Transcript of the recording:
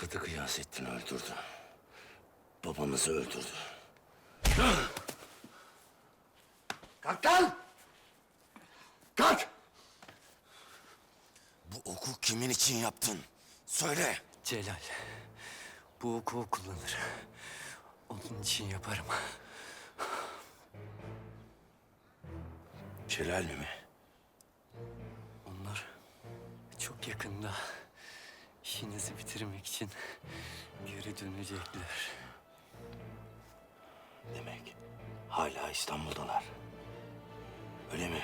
Sadık Gıyasettin öldürdü. Babamızı öldürdü. Kalk lan! Kalk! Bu oku kimin için yaptın? Söyle. Celal, bu oku o kullanır. Onun için yaparım. Celal mi? Onlar çok yakında işinizi bitirmek için geri dönecekler. Demek hala İstanbul'dalar. Öyle mi?